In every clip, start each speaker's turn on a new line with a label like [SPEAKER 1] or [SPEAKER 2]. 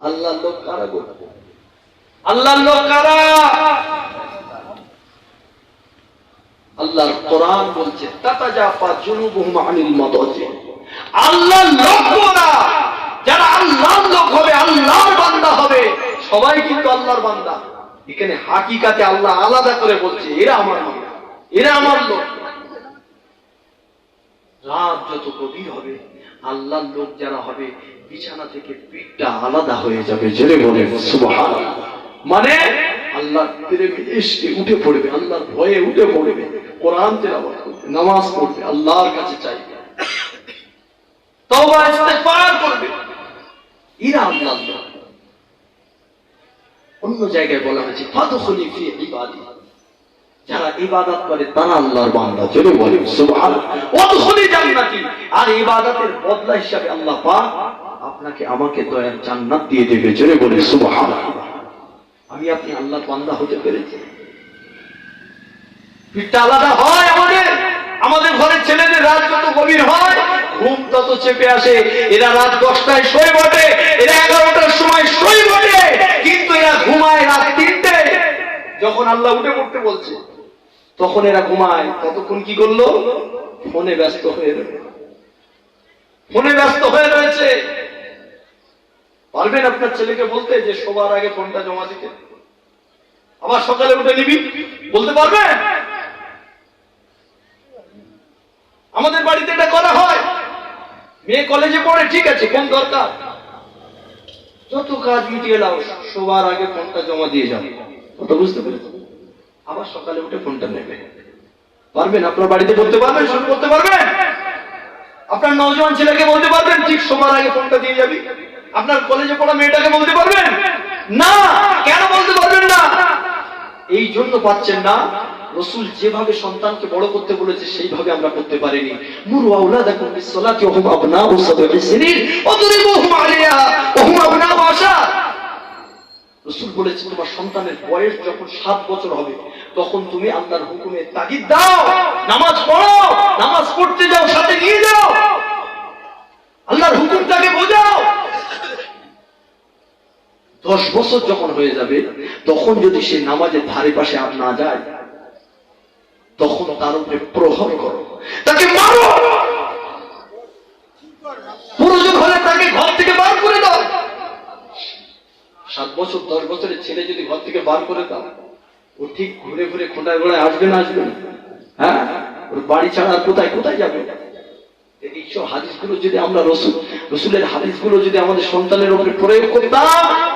[SPEAKER 1] আল্লাহর লোক কারা গো? আল্লাহর লোক কারা? আল্লাহর কোরআন বলছে তাতাজাফা জুনুবুহুম আনিল মাদাজি আল্লাহর লোকরা যারা আল্লাহর লোক হবে আল্লাহর বান্দা হবে সবাই কিন্তু আল্লাহর বান্দা। এখানে হাকিকাতে আল্লাহ আলাদা করে বলছে এরা আমার বান্দা এরা আমার লোক। রাত যত গভীর হবে আল্লাহর লোক যারা হবে বিছানা থেকে পিঠটা আলাদা হয়ে যাবে জেনে বলে মানে আল্লাহ উঠে পড়বে, আল্লাহর ভয়ে উঠে পড়বে, কোরআন নামাজ পড়বে, আল্লাহর কাছে চাইবে। আল্লাহর অন্য জায়গায় বলা হয়েছে ইবাদি। যারা ইবাদত করে, তারা আল্লাহর বান্দা চলে বলে আর ইবাদতের বদলা হিসাবে আল্লাহ আপনাকে আমাকে দয়ার জান্নাত দিয়ে দেবে। চলে বলে সুবহানাল্লাহ। আমি আপনি আল্লাহর বান্দা হতে পেরেছি। পিঠটা আলাদা হয় আমাদের। আমাদের ঘরের ছেলেদের রাত যত গভীর হয়, ঘুম তত চেপে আসে। এরা রাত দশটায় শোয় বটে, এরা এগারোটার সময় শোয় বটে, কিন্তু এরা ঘুমায় রাত তিনটে। যখন আল্লাহ উঠে পড়তে বলছে, তখন এরা ঘুমায়। ততক্ষণ কি করল? ফোনে ব্যস্ত হয়ে রয়েছে ফোনে ব্যস্ত হয়ে রয়েছে। পারবেন আপনার ছেলেকে বলতে যে সবার আগে ফোনটা জমা দিতে। আবার সকালে উঠে নিবি, বলতে পারবেন আমাদের বাড়িতে এটা করা হয়। মেয়ে কলেজে পড়ে, ঠিক আছে কোন দরকার। যত কাজ মিটিয়ে নাও সবার আগে ফোনটা জমা দিয়ে যাও। কত বুঝতে পেরেছ? আবার সকালে উঠে ফোনটা নেবে। পারবেন? আপনার বাড়িতে বলতে পারবেন শুরু করতে পারবেন? আপনার নজওয়ান ছেলেকে বলতে পারবেন, ঠিক সবার আগে ফোনটা দিয়ে যাবি। আপনার কলেজে পড়া মেয়েটাকে বলতে পারবেন? না। কেন বলতে পারবেন না? এই জন্য পাচ্ছেন না। রসুল যেভাবে সন্তানকে বড় করতে বলেছে, সেইভাবে আমরা করতে পারিনি। মুরু আউলাদাকুম বিসসালাতি ওয়া হুম আবনাউ সাবঈ সিনিন। ওয়াদরিবুহুম আলাইহা ওয়া হুম আবনাউ আশার রসুল বলেছে, তোমার সন্তানের বয়স যখন সাত বছর হবে, তখন তুমি আল্লাহর হুকুমে তাগিদ দাও। নামাজ পড়ো। নামাজ পড়তে যাও, সাথে নিয়ে যাও। আল্লাহর হুকুমটাকে বোঝাও। দশ বছর যখন হয়ে যাবে, তখন যদি সে নামাজের ধারে পাশে আর না যায়, তখন তার উপরে প্রহর করো। তাকে মারো! প্রয়োজন হলে তাকে ঘর থেকে বার করে দাও। সাত বছর, দশ বছরের ছেলে যদি ঘর থেকে বার করে দাও, ও ঠিক ঘুরে ঘুরে খোঁটায় গোড়ায় আসবে না আসবে না? হ্যাঁ? ওর বাড়ি ছাড়া আর কোথায় কোথায় যাবে? এইসব হাদিসগুলো যদি আমরা রসুল, রসুলের হাদিসগুলো যদি আমাদের সন্তানের উপরে প্রয়োগ করতাম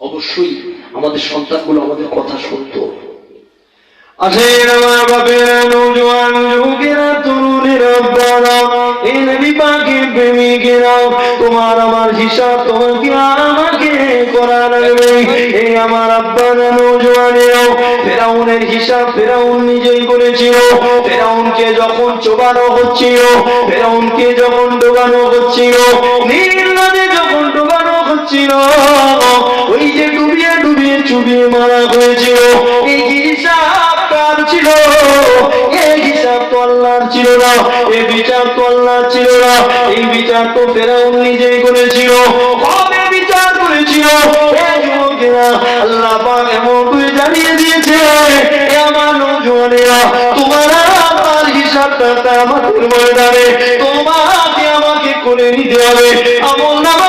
[SPEAKER 1] অবশ্যই আমাদের সন্তানগুলো আমাদের কথা শুনতো
[SPEAKER 2] হিসাব নিজেই করেছিল ফেরাউনকে যখন চোবানো হচ্ছিল, ফেরাউনকে যখন ডোবানো হচ্ছিল, নীল যখন ডোবানো হচ্ছিল ওই যে ডুবিয়ে ডুবিয়ে চুবিয়ে মারা হয়েছিল। এই হিসাব কার ছিল। এই হিসাব তো আল্লাহর ছিল না। এই বিচার তো আল্লাহর ছিল না। এই বিচার তো ফেরাউন নিজেই করেছিল। বিচার করেছিল? আল্লাহ পাক এমন করে জানিয়ে দিয়েছে আমার নৌজওয়ানেরা, তোমার আমার হিসাবটা আমাদের ময়দানে, তোমাকে আমাকে করে নিতে হবে। আমল নামা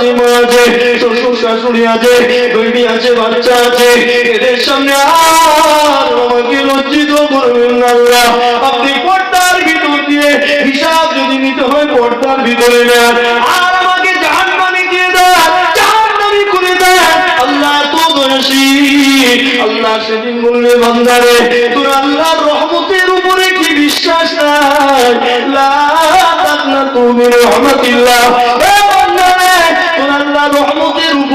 [SPEAKER 2] আছে মা আছে শ্বশুর শাশুড়ি আছে বেবি আছে, বাচ্চা আছে। এদের সামনে আমাকে লজ্জিত করবেন আল্লাহ। আপনি পর্দার ভিতর দিয়ে হিসাব যদি নিতে হয় পর্দার ভিতরে নেন। তো দোষী আল্লাহ সেদিন বললে বান্দারে, তোর আল্লাহর উপরে কি বিশ্বাস নাই মিন রহমাতিল্লাহ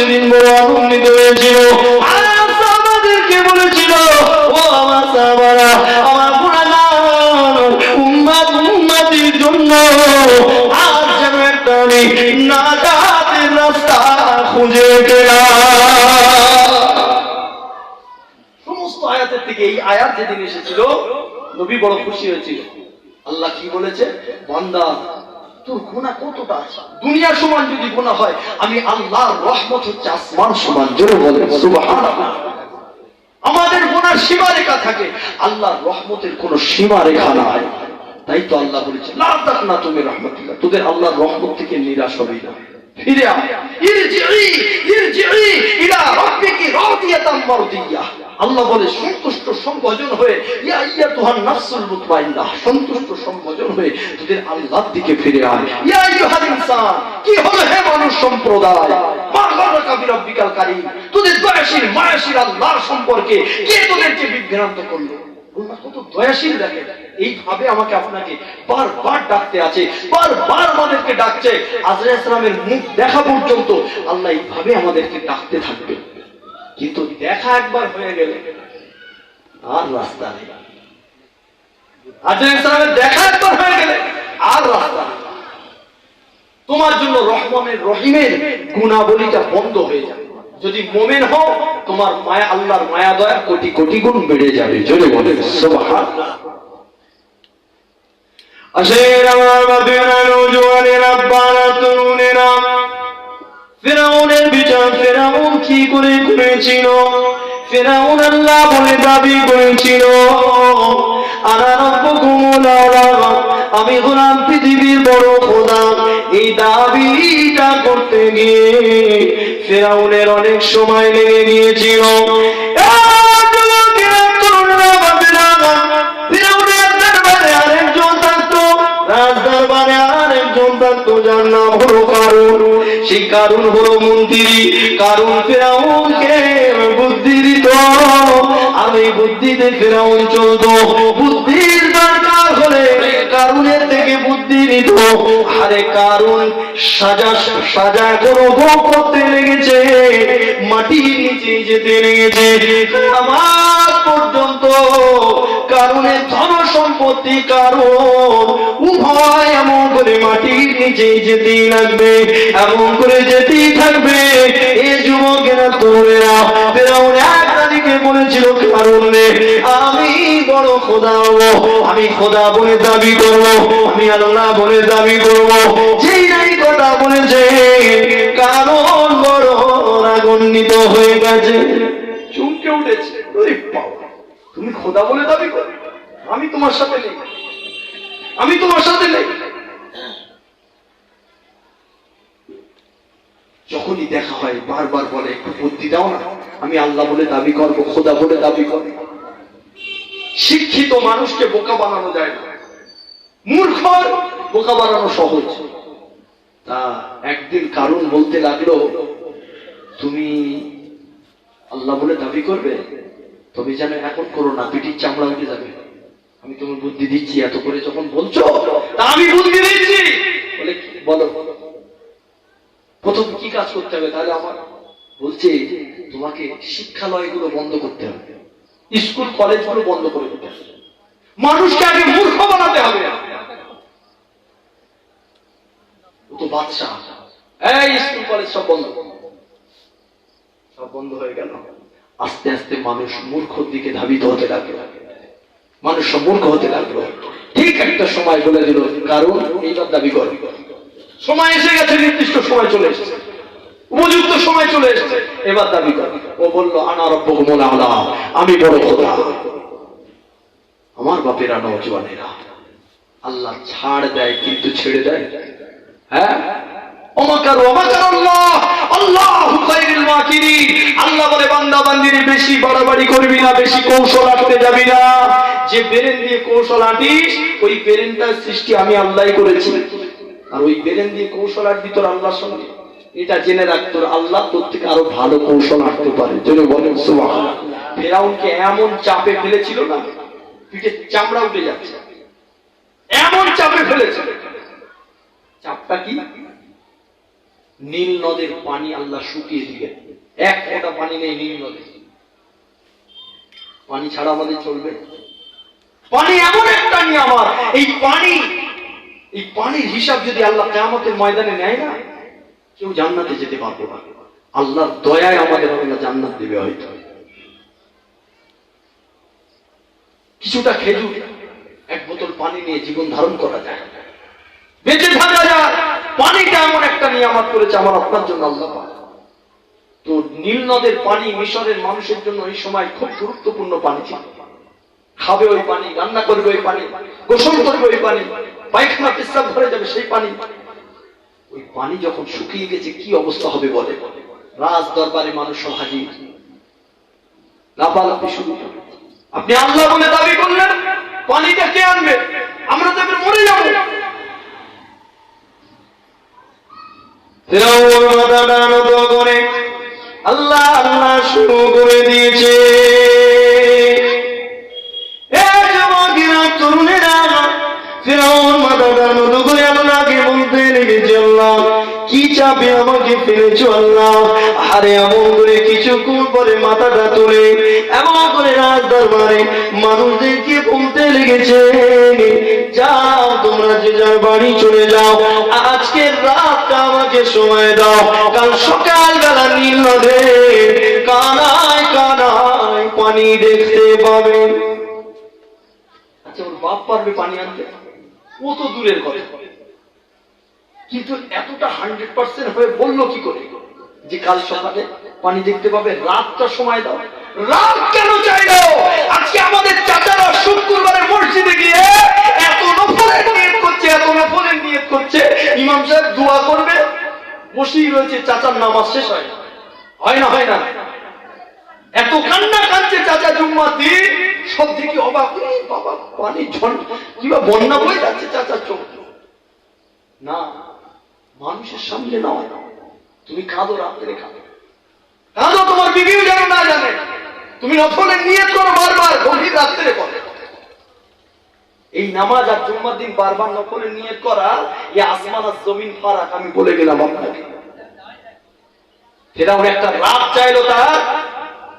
[SPEAKER 2] সেদিন বড় আনন্দিত হয়েছিল। আমাদেরকে বলেছিল, ও আমার আমার গুণাগান উম্মাত উম্মাতির জন্য যেন একটা আমি নাজাতের রাস্তা খুঁজে পেলাম।
[SPEAKER 1] সমস্ত আয়াতের থেকে এই আয়াত যেদিন এসেছিল, নবী বড় খুশি হয়েছিল। আল্লাহ কি বলেছে? বান্দা গুণা কতটা সমান যদি গুণা হয়, আমি আল্লাহর রহমত হচ্ছে আসমান সমান। জোরে বলে আমাদের গুনার সীমা রেখা থাকে। আল্লাহর রহমতের কোন সীমা রেখা নাই। তাই তো আল্লাহ বলেছে লা তাকনা তুমি রহমতুল্লাহ। তোদের আল্লাহর রহমত থেকে নিরাশ হবে না। ফিরে আয়। ইরজিই ইরজিই ইলা রাব্বিকি রাদিয়াতাম মারদিয়া। আল্লাহ বলে, সন্তুষ্ট সম্ভজন হয়ে, ইয়া ইয়া তুহান নাফসুল মুতমাইন্নাহ সন্তুষ্ট সম্ভজন হয়ে তোদের আল্লাহর দিকে ফিরে আয়। ইয়া আইয়ুহাল ইনসান, কি হলো হে মানুষ সম্প্রদায়? মা গারাকা বিরাব্বিকাল কারীম, তোদের দয়াশীল, মায়াশীল আল্লাহর সম্পর্কে কে তোদেরকে বিভ্রান্ত করল? আল্লাহ কত দয়াশীল দেখে এইভাবে আমাকে আপনাকে বারবার ডাকতে আছে, বারবার আমাদেরকে ডাকছে। আজরা ইসলামের মুখ দেখা পর্যন্ত আল্লাহ এইভাবে আমাদেরকে ডাকতে থাকবে কিন্তু দেখা একবার হয়ে গেলে। আর রাস্তা নেই। দেখা একবার হয়ে গেলে, আর রাস্তা তোমার জন্য রহমানের, রহিমের গুণাবলীটা বন্ধ হয়ে যাবে। যদি মোমেন হও, তোমার মায়া, আল্লাহর মায়া দয়া কোটি কোটি গুণ বেড়ে যাবে। জোরে বলে
[SPEAKER 2] বাপেরা নৌজওয়ানেরা বারা তরুণেরা ফেরাউনের বিচার ফেরাউন কি করে করেছিল? ফেরাউন আল্লাহ বলে দাবি করেছিল আমি হলাম পৃথিবীর বড় খোদা। এই দাবিটা করতে গিয়ে ফেরাউনের অনেক সময় লেগে গিয়েছিল। আরেকজন থাকতো, রাজদরবারে আরেকজন থাকতো, যার নাম হলো কারুন। সেই কারুন হলো মন্ত্রী কারুন ফেরাউনকে বুদ্ধি দিত আর এই বুদ্ধিতে ফেরাউন চলতো বুদ্ধির দরকার হলে কারুনের থেকে বুদ্ধি নিত আরে কারুন সাজা সাজা কোনো ভোগ করতে লেগেছে মাটির নিচে যেতে লেগেছে। আমার পর্যন্ত। কারণের ধন সম্পত্তি কারণ। উভয় এমন করে মাটির নিচে যেতেই লাগবে, এমন করে যেতেই থাকবে। এ যুবকেরা তোমরা বলেছিল কারণ, আমি বড় খোদা আমি খোদা বলে দাবি করব, আমি আল্লাহ বলে দাবি করব। যেই কথা বলেছে, কারণ বড় রাগান্বিত হয়ে গেছে।
[SPEAKER 1] চমকে উঠেছে। তুমি খোদা বলে দাবি করো। আমি তোমার সাথে নেই। আমি তোমার সাথে নেই। যখনই দেখা হয়, বারবার বলে, একটু বুদ্ধি দাও না। আমি আল্লাহ বলে দাবি করব, খোদা বলে দাবি করব। শিক্ষিত মানুষকে বোকা বানানো যায় না। মূর্খ বোকা বানানো সহজ। তা একদিন কারণ বলতে লাগল, তুমি আল্লাহ বলে দাবি করবে? তবে যেন এখন করো না পিঠির চামড়া উঠে যাবে। আমি তোমার বুদ্ধি দিচ্ছি, এত করে যখন বলছো আমি বুদ্ধি দিচ্ছি। বলে বলো। প্রথম কি কাজ করতে হবে? তাহলে আমার বলছে, তোমাকে শিক্ষালয়গুলো বন্ধ করতে হবে। স্কুল, কলেজগুলো বন্ধ করে দিতে হবে। মানুষকে আগে মূর্খ বানাতে হবে। ও তো বাদশাহ। এই, স্কুল, কলেজ সব বন্ধ। সব বন্ধ হয়ে গেল। আস্তে আস্তে মানুষ মূর্খর দিকে ধাবিত হতে লাগল। মানুষ মূর্খ হতে লাগল। ঠিক একটা সময় বলে দিল, কারণ এইবার দাবি করো। সময় এসে গেছে, নির্দিষ্ট সময় চলে এসেছে। উপযুক্ত সময় চলে এসেছে। এবার দাবি কর। ও বলল আনারব্য মোলা আমি বড় খোদা। আমার বাপেরা নজওয়ানেরা আল্লাহ ছাড় দেয় কিন্তু ছেড়ে দেয়? হ্যাঁ? অমাকার অমাকার আল্লাহ বলে, বান্দা বেশি বাড়াবাড়ি করবি না, বেশি কৌশল আটতে যাবি না। যে বেরেন দিয়ে কৌশল আটিস, ওই বেরেনটার সৃষ্টি ওই কৌশল আটবি সঙ্গে। এটা জেনে রাখ আল্লাহ থেকে আরও ভালো কৌশল আটতে পারে। যদি বলেন ফেরাউনকে এমন চাপে ফেলেছিল না? পিঠে চামড়া উঠে যাচ্ছে। এমন চাপে ফেলেছে। চাপটা কি? নীল নদের পানি আল্লাহ শুকিয়ে দিলেন এক ফোঁটা পানি নেই নীল নদে। পানি ছাড়া আমাদের চলবে পানি এমন একটা নিয়ামত, এই পানি, এই পানির হিসাব যদি আল্লাহ কেয়ামতের ময়দানে নেয় না, কেউ জান্নাতে যেতে পারবে না। আল্লাহর দয়ায় আমাদের আল্লাহ জান্নাত দেবে হয়তো। কিছুটা খেজুর, এক বোতল পানি নিয়ে জীবন ধারণ করা যায়। বেঁচে থাকা যায়। পানিটা একটা নিয়ামত করেছে আমার আপনার জন্য আল্লাহ। তো নীল নদের পানি মিশরের মানুষের জন্য এই সময় খুব গুরুত্বপূর্ণ পানি ছিল। খাবে ওই পানি, রান্না করবে ওই পানি, গোসল করবে ওই পানি, পায়খানা পেশাব ধরে যাবে সেই পানি। ওই পানি যখন শুকিয়ে গেছে, কি অবস্থা হবে বলে? রাজ দরবারে মানুষ হাজির। লাফালাফি শুরু। আপনি আল্লাহ বলে দাবি করলেন, পানিটা কে আনবে? আমরা তো মরে যাব।
[SPEAKER 2] আল্লাহ আল্লাহ শুরু করে দিয়েছে। ফেরাউন মাথাটা নত করে আল্লাহকে বলতে লেগেছে, আল্লাহ, কি চাপে আমাকে ফেলেছো আল্লাহ? আরে এমন করে কিছুক্ষণ পরে মাথাটা তুলে, এমন করে রাজ দরবারে মানুষদেরকে বলতে লেগেছে, যাও তোমরা যে যার বাড়ি চলে যাও, আজকের রাতটা আমাকে সময় দাও, কাল সকালবেলা নীল নদে কানায় কানায় পানি দেখতে পাবে।
[SPEAKER 1] আচ্ছা ওর বাপ পারবে পানি আনতে? ও তো দূরের কথা। কিন্তু এতটা হান্ড্রেড পার্সেন্ট হয়ে বলল কি করে? যে কাল সকালে পানি দেখতে পাবে, রাতটা সময় দাও। রাত কেন চাইলো আজকে আমাদের চাচারা শুক্রবারে মসজিদে গিয়ে এত নফলের নিয়ত করছে এত নফলের নিয়ত করছে। ইমাম সাহেব দোয়া করবে। বসেই রয়েছে, চাচার নামাজ শেষ হয়। হয় না হয় না। এত কান্না কাঁদছে চাচা জুম্মার দিন। সব থেকে অবাক "এ বাবা, পানি ঝন বন্যা বয়ে যাচ্ছে চাচার চোখ। না, মানুষের সামনে নয়। তুমি কাঁদো রাত্রে কাঁদো কাঁদো তোমার বিবিও যেন না জানে। তুমি নফলে নিয়ে করো, বারবার গভীর রাত্রে করো এই নামাজ আর জুম্মার দিন বারবার নফলে নিয়ত করা, এই আসমান আর জমিন ফারাক, আমি বলে গেলাম আপনাকে। ফেরাউন একটা রাত চাইলো তার।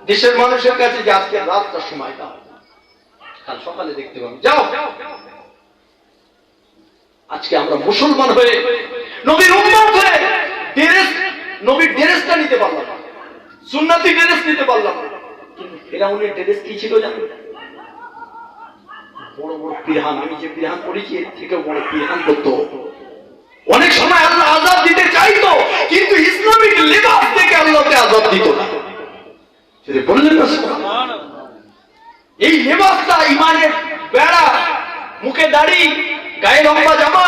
[SPEAKER 1] দেশের মানুষের কাছে যে আজকে রাতটা সময় দাও। কাল সকালে দেখতে পাবো। যাও। আজকে আমরা মুসলমান হয়ে নবীর উম্মত হয়ে ড্রেসটা নিতে পারলাম সুন্নাতি ড্রেস নিতে পারলাম ড্রেস কি ছিল জানেন? বড় বড় আমি যে পড়েছি, এর থেকে বড় অনেক সময় আল্লাহ আজাদ দিতে চাইতো, কিন্তু ইসলামিক লেবাস থেকে আল্লাহকে আজাদ দিত না। সেটা বললেন না এই লেবাসটা ইমানের বেড়া, মুখে দাড়ি, গায়ে লম্বা জামা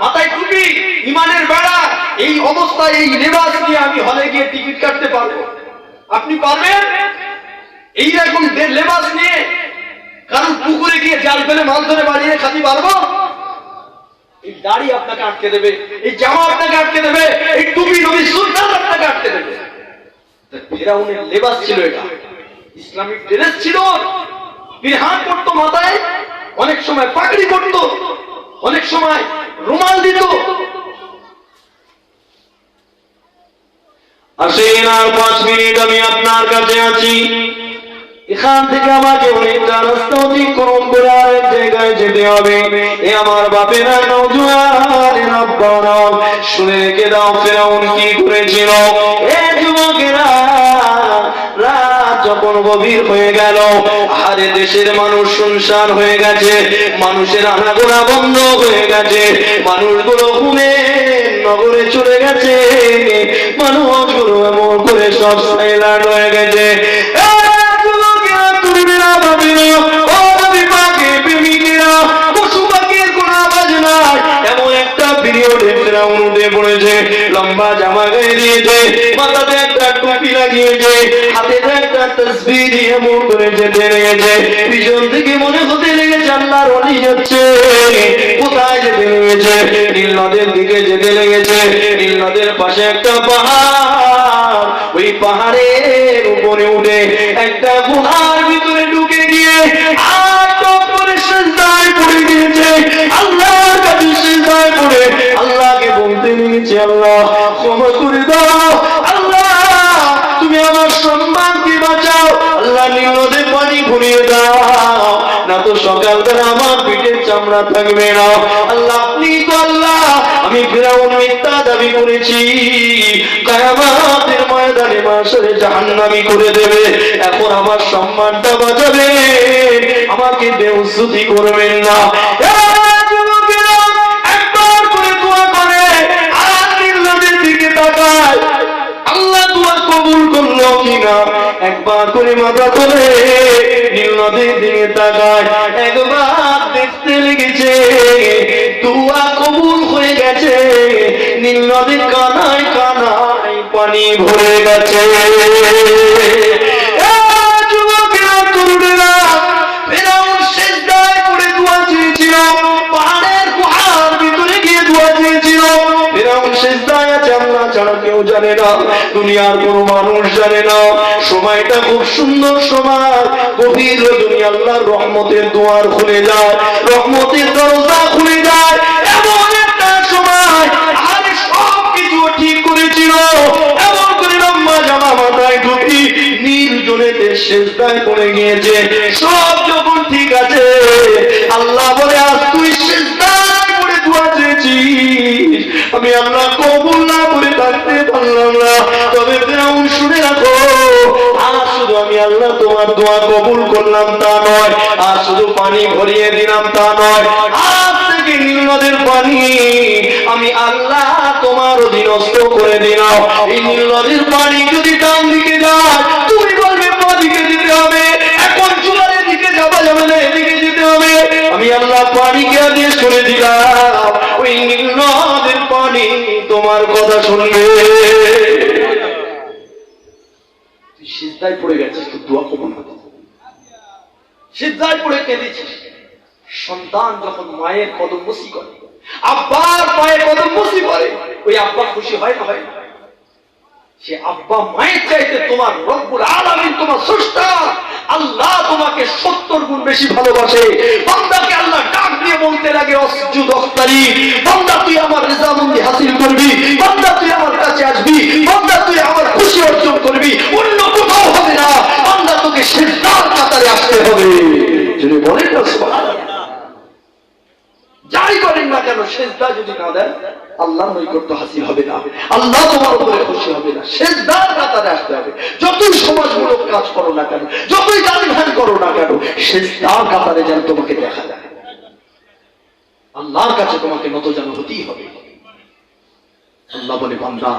[SPEAKER 1] মাথায় টুপি, ইমানের বেড়া, এই অবস্থায় এই লেবাস নিয়ে আমি হলে গিয়ে টিকিট কাটতে পারব। আপনি পারবেন? এইরকম লেবাস নিয়ে কারণ পুকুরে গিয়ে জাল ফেলে মাছ ধরে বাড়িয়ে খাতি পারব এই দাড়ি আপনাকে আটকে দেবে, এই জামা আপনাকে আটকে দেবে, এই টুপি নবী সুলতান আপনাকে আটকে দেবে। ফেরাউনের লেবাস ছিল এটা। ইসলামিক ড্রেস ছিল। বিরহান করতো মাথায়, অনেক সময় পাগড়ি করতো অনেক সময় রুমাল দিত।
[SPEAKER 2] আসেন আর পাঁচ মিনিট আমি আপনার কাছে আছি। এখান থেকে আমাকে অনেকটা রাস্তা অতিক্রম করে আরেক জায়গায় যেতে হবে। এ আমার শুনে রেখে দাও ফেরাউন কি করেছিল। এ যুবকেরা রাত গভীর হয়ে গেল। আরে দেশের মানুষ শুনশান হয়ে গেছে। মানুষের আনাগোনা বন্ধ হয়ে গেছে। মানুষগুলো ঘুমে নগরে চলে গেছে। মানুষগুলো এমন করে সব সাইলান্ট হয়ে গেছে। এ যুবকেরা, তরুণেরা, কোনো জমিনে পড়েছে, লম্বা জামা গায়ে দিয়েছে, মাথাতে একটা টুপি লাগিয়েছে হাতে একটা তসবি দিয়ে মুখ করে যেতে পিছন থেকে মনে হতে লেগেছে আল্লাহর অলি যাচ্ছে কোথায় যেতে লেগেছে? নীল নদের দিকে যেতে লেগেছে। নীল নদের পাশে একটা পাহাড়, ওই পাহাড়ের উপরে উঠে একটা গুহার ভিতরে ঢুকে গিয়ে আর টপ করে সেজদায় পড়ে গিয়েছে। আল্লাহর কাছে সেজদায় পড়ে নিয়েছে আল্লাহ ক্ষমা করে দাও আল্লাহ তুমি আমার সম্মানকে বাঁচাও আল্লাহ পানি দাও না তো সকালবেলা আমার পিঠের চামড়া থাকবে না আল্লাহ আপনি তো আল্লাহ আমি মিথ্যা দাবি করেছি কায়ামাতের ময়দানে মাসরে জাহান্নামি করে দেবে এখন আমার সম্মানটা বাঁচাবে আমাকে বেউসুতি করবেন না। কিনা একবার করে মাথা তোলে নীল নদীর দিকে তাকায়, একবার দেখতে লেগেছে। দুয়া কবুল হয়ে গেছে, নীল নদীর কানায় কানায় পানি ভরে গেছে। দুনিয়ার কোনো মানুষ জানে না। সময়টা খুব সুন্দর সময়। গভীর রজনী আল্লাহর রহমতের দুয়ার খুলে যায়। রহমতের দরজা খুলে যায়। এমন একটা সময় সব ঠিক করেছিল। এমন করে জামা মাথায় ঢুকি নির্জনেতে গিয়েছে। সব যখন ঠিক আছে, আল্লাহ বলে, আজ তুই শেষদায় পড়ে দোয়া চেয়েছিস। আমি আল্লাহ কবুল না করে থাকতে পারলাম না। আমি আল্লাহ তোমার দোয়া কবুল করলাম তা নয়, আর শুধু পানি ভরিয়ে দিলাম তা নয়। থেকে নীল নদের পানি আমি আল্লাহ তোমার অধীনস্থ করে দিলাম। এই নীল নদীর পানি যদি ডান দিকে তুমি বলবে দিকে যেতে হবে, এখন চুলারের দিকে যাবে না, এদিকে যেতে হবে। আমি আল্লাহ পানিকে আদেশ করে দিলাম। ওই নীল নদের পানি তোমার কথা শুনবে।
[SPEAKER 1] সিদ্ধায় পড়ে গেছিস তো দোয়া কবুল হতে সিদ্ধায় পড়ে কেঁদেছিস। সন্তান যখন মায়ের কদম বসি করে, আব্বার মায়ের কদম বসি করে, ওই আব্বা খুশি হয় না হয়? সে আব্বা মায়ের চাইতে তোমার রব্বুল আলামিন তোমার স্রষ্টা। আল্লাহ তোমাকে সত্তর গুণ বেশি ভালোবাসে বান্দাকে আল্লাহ ডাক দিয়ে বলতে লাগে অসজুদ অস্তারি, বান্দা তুই আমার রেজামন্দি হাসিল করবি, বান্দা তুই আমার কাছে আসবি, বান্দা তুই আমার খুশি অর্জন করবি, অন্য কোথাও হবে না বান্দা তোকে সিদ্ধার কাতারে আসতে হবে যদি বলেন না। যাই করেন না কেন, সেজদা যদি না দেন আল্লাহ নৈকট্য হাসিল হবে না। আল্লাহ তোমার উপরে খুশি হবে না। সেজদার কাতারে আসতে হবে। যতই সমাজমূলক কাজ করো না কেন, যতই গান ধ্যান করো না কেন, সেজদার কাতারে যেন তোমাকে দেখা যায়। আল্লাহর কাছে তোমাকে নত যেন হতেই হবে। আল্লাহ বলে, বান্দা,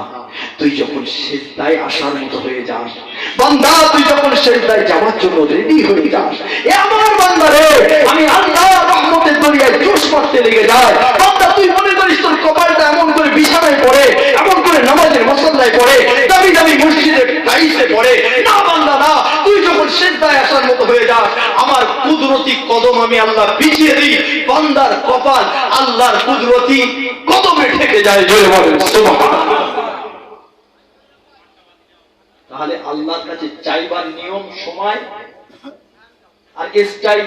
[SPEAKER 1] তুই যখন সেজদায় আসার মতো হয়ে যাস, বান্দা, তুই যখন সেজদায় যাওয়ার জন্য রেডি হয়ে যাস আমার বান্দা রে, আমি আল্লাহ রহমতের দরিয়ায় জোশ মারতে লেগে যায় বান্দা, তুই করিস, তোর কপালটা এমন করে বিছানায় পড়ে, এমন করে নামাজের মসল্লায় পড়ে দামি দামি মসজিদে টাইসে পড়ে, না বান্দা, না, তুই যখন সেজদায় আসার মতো হয়ে যাস, আমার কুদরতি কদম আমি আল্লাহ পিছিয়ে দিই, বান্দার কপাল আল্লাহর কুদরতি কদমে ঠেকে যায়, জোরে বলেন তাহলে আল্লাহর কাছে চাইবার নিয়ম সময় আর স্টাইল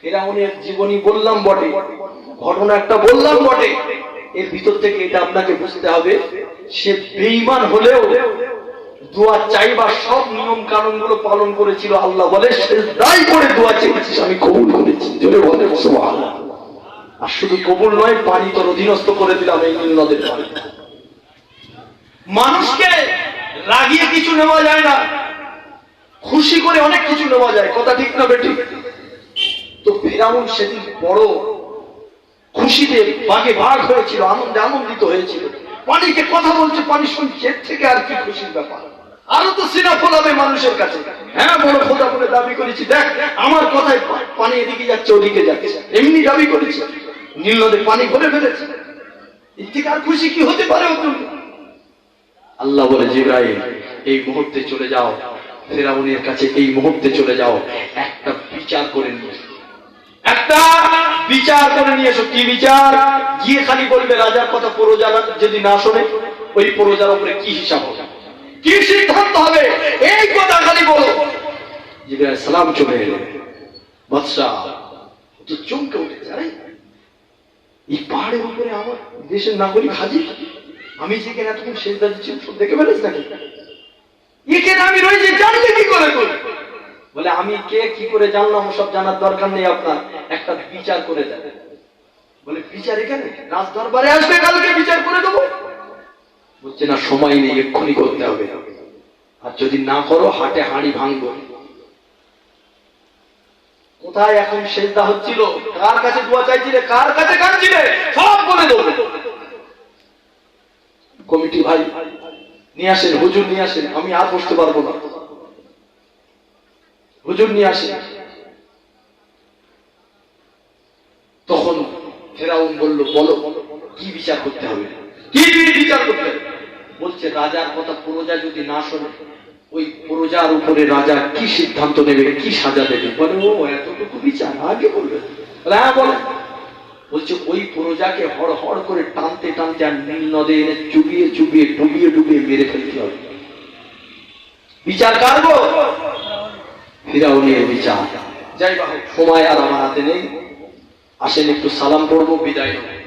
[SPEAKER 1] ফেরাউনের জীবনী বললাম বটে ঘটনা একটা বললাম বটে। এর ভিতর থেকে এটা আপনাকে বুঝতে হবে, সে বেঈমান হলেও দোয়া চাইবার সব নিয়ম কানুনগুলো পালন করেছিল, আল্লাহ বলে করে দোয়া চেয়েছিস, আমি কবুল করেছি। জোরে বলে আর শুধু কবুল নয় পানি তোর অধীনস্থ করে দিলাম এই নদের পানি মানুষকে রাগিয়ে কিছু নেওয়া যায় না। খুশি করে অনেক কিছু নেওয়া যায়, কথা ঠিক না বেটি তো ফেরাউন সেদিন বড় খুশিতে বাঘে বাঘ হয়েছিল, আনন্দে আনন্দিত হয়েছিল। পানিকে কথা বলছে, পানি শুনছে, এর থেকে আর কি খুশির ব্যাপার? আরও তো সিনা ফোলাবে মানুষের কাছে। হ্যাঁ বড় খোদা বলে দাবি করেছি, দেখ, আমার কথায় পানি এদিকে যাচ্ছে, ওদিকে যাচ্ছে। এমনি দাবি করেছি। নীল নদে পানি ভরে ফেলেছে। এর থেকে আর খুশি কি হতে পারে? আল্লাহ বলে, জিব্রাইল, এই মুহূর্তে চলে যাও। ফেরাউনের কাছে এই মুহূর্তে চলে যাও। একটা বিচার করে নিয়ে। একটা বিচার করে নিয়ে এসো। কি বিচার? গিয়ে খালি বলবে, রাজার কথা প্রজারা যদি না শোনে, ওই প্রজার উপরে কি হিসাব হবে? কি সিদ্ধান্ত হবে? এই কথা খালি বলো। জিব্রাইল সালাম চলে এলো। বাদশাহ তো চমকে উঠেছে। এই পাহাড়ের উপরে আমার দেশের নাগরিক হাজির? আমি যেখানে এতক্ষণ শেষ দিচ্ছি দেখে ফেলেছ নাকি? এখানে আমি রয়েছি, জানলে কি করে তুই বলে, আমি কে কি করে জানলাম, সব জানার দরকার নেই আপনার। একটা বিচার করে দেন। বলে, বিচার এখানে? রাজ দরবারে আসবে, কালকে বিচার করে দেবো। বলছে, না, সময় নেই, এক্ষুনি করতে হবে। আর যদি না করো, হাটে হাঁড়ি ভাঙবো। কোথায় এখন সেজদা হচ্ছিল? কার কাছে দোয়া চাইছিলে? কার কাছে কাঁদছিলে? সব বলে দেবো। কমিটি ভাই, নিয়ে আসেন, হুজুর নিয়ে আসেন, আমি আর বসতে পারব না। হুজুর নিয়ে আসেন তখন ফেরাউন বলল বলো কি বিচার করতে হবে? কি বিচার করতে হবে? বলছে রাজার কথা প্রজা যদি না শোনে ওই প্রজার উপরে রাজা কি সিদ্ধান্ত নেবে কি সাজা দেবে? বলে ও এতটুকু বিচার আগে বলবে বলে, হ্যাঁ বলে। বলছে ওই প্রজাকে হড় হড় করে টানতে টানতে আর নীল নদে এনে চুবিয়ে চুবিয়ে ডুবিয়ে ডুবিয়ে মেরে ফেলতে হবে। বিচার কারবো ফিরাউনের বিচার। যাই হোক, সময় আর আমার হাতে নেই। আসেন একটু সালাম করব বিদায় হবে